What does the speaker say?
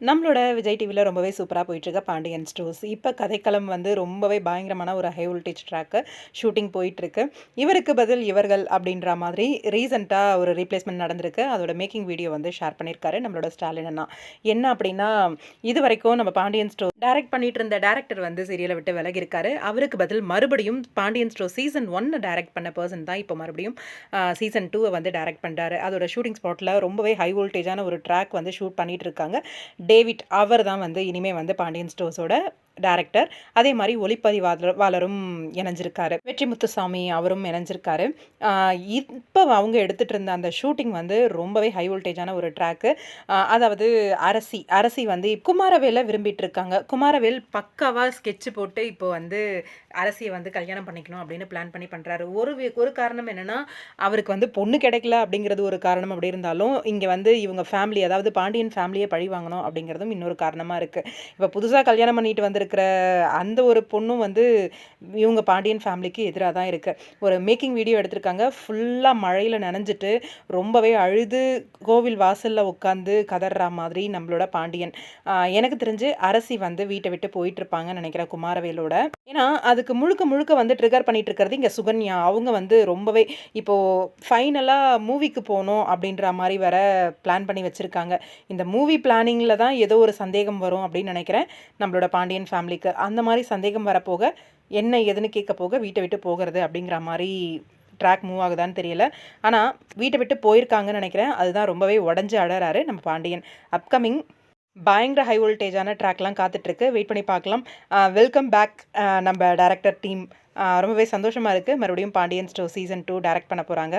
நம்மளோட விஜய் டிவியில் ரொம்பவே சூப்பராக போயிட்டுருக்க பாண்டியன் ஸ்டோர்ஸ் இப்போ கதைக்களம் வந்து ரொம்பவே பயங்கரமான ஒரு ஹை வோல்டேஜ் ட்ராக்கு ஷூட்டிங் போயிட்டுருக்கு. இவருக்கு பதில் இவர்கள் அப்படின்ற மாதிரி ரீசெண்டாக ஒரு ரீப்ளேஸ்மெண்ட் நடந்திருக்கு. அதோட மேக்கிங் வீடியோ வந்து ஷேர் பண்ணியிருக்காரு நம்மளோட ஸ்டாலின் அண்ணா. என்ன அப்படின்னா இது வரைக்கும் நம்ம பாண்டியன் ஸ்டோர் டைரக்ட் பண்ணிட்டு இருந்த டேரக்டர் வந்து சீரியலை விட்டு விலகிருக்காரு அவருக்கு பதில் மறுபடியும் பாண்டியன் ஸ்டோர் சீசன் ஒன்னு டைரக்ட் பண்ண பர்சன் தான் இப்போ மறுபடியும் சீசன் டூவை வந்து டைரக்ட் பண்ணுறாரு அதோட ஷூட்டிங் ஸ்பாட்டில் ரொம்பவே ஹை வோல்டேஜான ஒரு ட்ராக் வந்து ஷூட் பண்ணிட்டு இருக்காங்க டேவிட் அவர் தான் வந்து இனிமேல் வந்து பாண்டியன் ஸ்டோர்ஸோட டேரக்டர் அதே மாதிரி ஒளிப்பதிவாளரும் இணைஞ்சிருக்காரு. வெற்றி முத்துசாமி அவரும் இணைஞ்சிருக்காரு. இப்போ அவங்க எடுத்துகிட்டு இருந்த அந்த ஷூட்டிங் வந்து ரொம்பவே ஹை வோல்டேஜான ஒரு ட்ராக்கு அதாவது அரசி அரசி வந்து குமாரவேலை விரும்பிட்டு இருக்காங்க குமாரவேல் பக்காவாக ஸ்கெட்ச் போட்டு இப்போ வந்து அரசியை வந்து கல்யாணம் பண்ணிக்கணும் அப்படின்னு பிளான் பண்ணி பண்ணுறாரு ஒரு ஒரு காரணம் என்னென்னா அவருக்கு வந்து பொண்ணு கிடைக்கல அப்படிங்கிறது ஒரு காரணம் அப்படி இருந்தாலும் இங்கே வந்து இவங்க ஃபேமிலி அதாவது பாண்டியன் ஃபேமிலியை பழி வாங்கணும் அப்படிங்கிறதும் இன்னொரு காரணமாக இருக்குது இப்போ புதுசாக கல்யாணம் பண்ணிட்டு வந்து இருக்கிற அந்த ஒரு பொண்ணும் வந்து இவங்க பாண்டியன் ஃபேமிலிக்கு எதிராக தான் இருக்குது ஒரு மேக்கிங் வீடியோ எடுத்திருக்காங்க. ஃபுல்லாக மழையில் நனைஞ்சிட்டு ரொம்பவே அழுது கோவில் வாசலில் உட்காந்து கதறா மாதிரி நம்மளோட பாண்டியன். எனக்கு தெரிஞ்சு அரசி வந்து வீட்டை விட்டு போயிட்டு இருப்பாங்கன்னு நினைக்கிறேன் குமாரவேலோட. ஏன்னா அதுக்கு முழுக்க முழுக்க வந்து ட்ரிகர் பண்ணிட்டு இருக்கிறது இங்கே சுகன்யா. அவங்க வந்து ரொம்பவே இப்போது ஃபைனலாக மூவிக்கு போகணும் அப்படின்ற மாதிரி வர பிளான் பண்ணி வச்சுருக்காங்க. இந்த மூவி பிளானிங்கில் தான் ஏதோ ஒரு சந்தேகம் வரும் அப்படின்னு நினைக்கிறேன். நம்மளோட பாண்டியன் ஃபேமிலிக்கு அந்த மாதிரி சந்தேகம் வரப்போக என்ன எதுன்னு கேட்க போக வீட்டை விட்டு போகிறது அப்படிங்கிற மாதிரி ட்ராக் மூவ் ஆகுதான்னு தெரியல. ஆனால் வீட்டை விட்டு போயிருக்காங்கன்னு நினைக்கிறேன். அதுதான் ரொம்பவே உடஞ்சி அழறாரு நம்ம பாண்டியன். அப்கமிங் பயங்கர ஹை வோல்டேஜான ட்ராக்லாம் காத்துட்ருக்கு. வெயிட் பண்ணி பார்க்கலாம். வெல்கம் பேக் நம்ம டேரக்டர் டீம் ரொம்பவே சந்தோஷமாக இருக்குது மறுபடியும் Pandian stores season two direct பண்ண போகிறாங்க